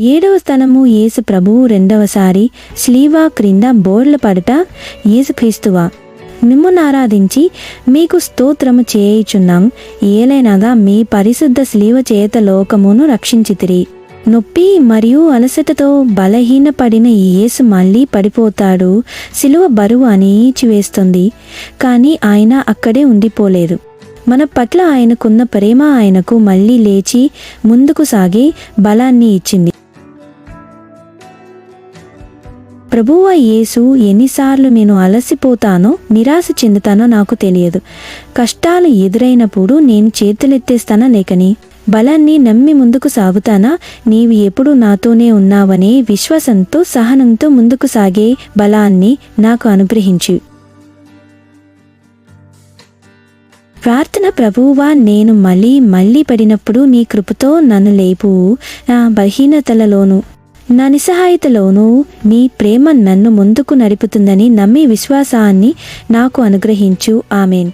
ఏడవ స్థనము యేసు ప్రభువు రెండవసారి స్లీవా క్రింద బోర్ల పడట యేసుక్రీస్తువా. మిమ్మును ఆరాధించి మీకు స్తోత్రము చేయుచున్నాం. ఏలైనగా మీ పరిశుద్ధ స్లీవ చేత లోకమును రక్షించితిరి. నొప్పి మరియు అలసటతో బలహీనపడిన ఈ యేసు మళ్ళీ పడిపోతాడు. సిలువ బరువు అణీచివేస్తుంది. కానీ ఆయన అక్కడే ఉండిపోలేదు. మన పట్ల ఆయనకున్న ప్రేమ ఆయనకు మళ్ళీ లేచి ముందుకు సాగే బలాన్ని ఇచ్చింది. ప్రభువ యేసు ఎన్నిసార్లు నేను అలసిపోతానో నిరాశ చెందుతానో నాకు తెలియదు. కష్టాలు ఎదురైనప్పుడు నేను చేతులెత్తేస్తానా లేకని? బలాన్ని నమ్మి ముందుకు సాగుతానా? నీవు ఎప్పుడు నాతోనే ఉన్నావనే విశ్వాసంతో సహనంతో ముందుకు సాగే బలాన్ని నాకు అనుగ్రహించు. ప్రార్థన ప్రభువా నేను మళ్ళీ మళ్ళీ పడినప్పుడు నీ కృపతో నన్ను లేపు. నా బలహీనతలలోను నా నిస్సహాయతలోనూ నీ ప్రేమ నన్ను ముందుకు నడుపుతుందని నమ్మి విశ్వాసాన్ని నాకు అనుగ్రహించు. ఆమెన్.